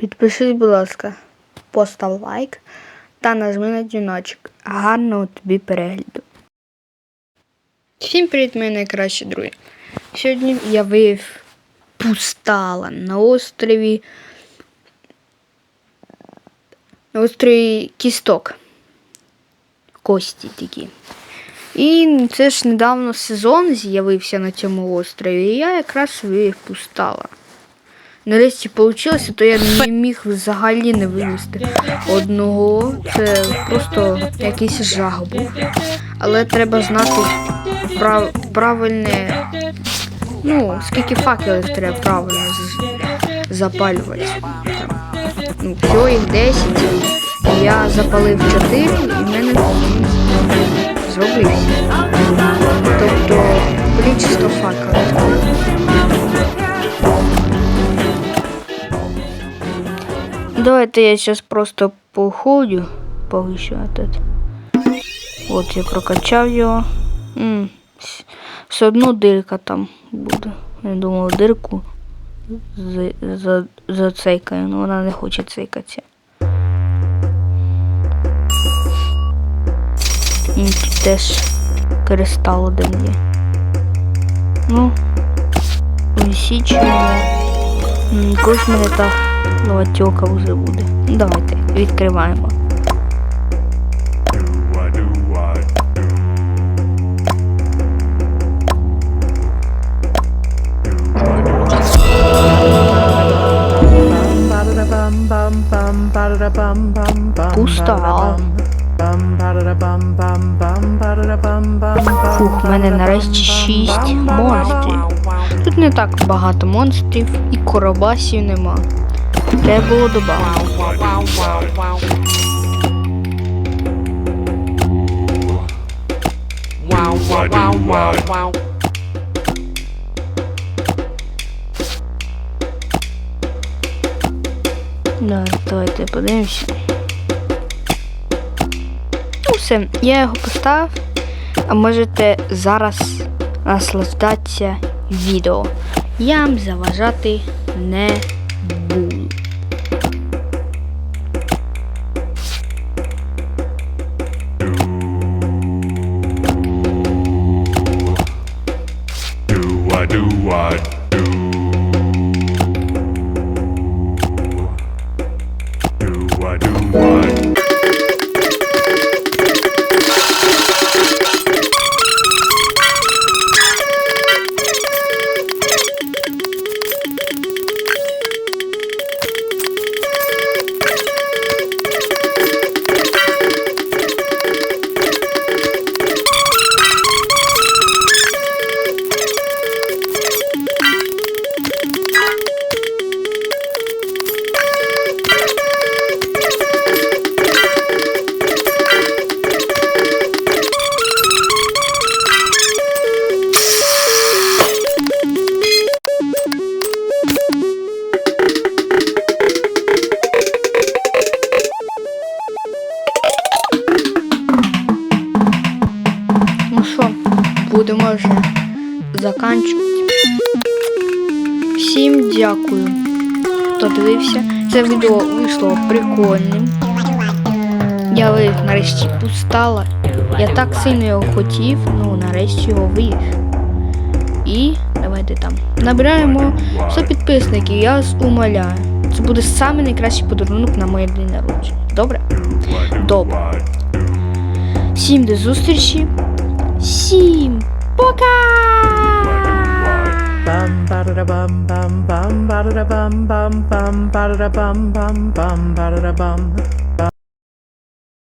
Підпишись, будь ласка, постав лайк та нажми на дзвіночок. Гарного тобі перегляду. Всім привіт, мої найкращі друзі. Сьогодні я виявив пустала на острові. На острові Кісток. Кості такі. І це ж недавно сезон з'явився на цьому острові, і я якраз виявив пустала. Нарешті вийшло, то я не міг взагалі не вивезти одного. Це просто якийсь жах був. Але треба знати прав... правильне. Ну, скільки факелів треба правильно запалювати. Ну, всього їх 10. І я запалив 4 і в мене зробився. Тобто, количество факелів. Давайте я сейчас просто походю повыше этот. От я прокачав його. М, с- Все одно дирка там буде. Я думав дирку за, за, зацейкаю, але вона не хоче цейкатися. І тут теж кристал один є. Ну, висічуємо. М, Якось в мене та вже буде. Ну, Давайте відкриваємо. Пуста. Фух, в мене нарешті 6 монстрів. Тут не так багато монстрів і коробасів нема. Треба було додати. Да, давайте подивимося. Ну все, я його поставив, а можете зараз наслаждатися відео. Я вам заважати не буду. Bye. Вже заканчувати. Всім дякую, хто дивився. Це відео вийшло прикольним. Я вивів нарешті пустала. Я так сильно його хотів, ну нарешті його вивів. І давайте там. Набираємо 100 підписників, я вас умоляю. Це буде самий найкращий подарунок на моє день народження. Добре? Добре. Всім до зустрічі. Всім пока!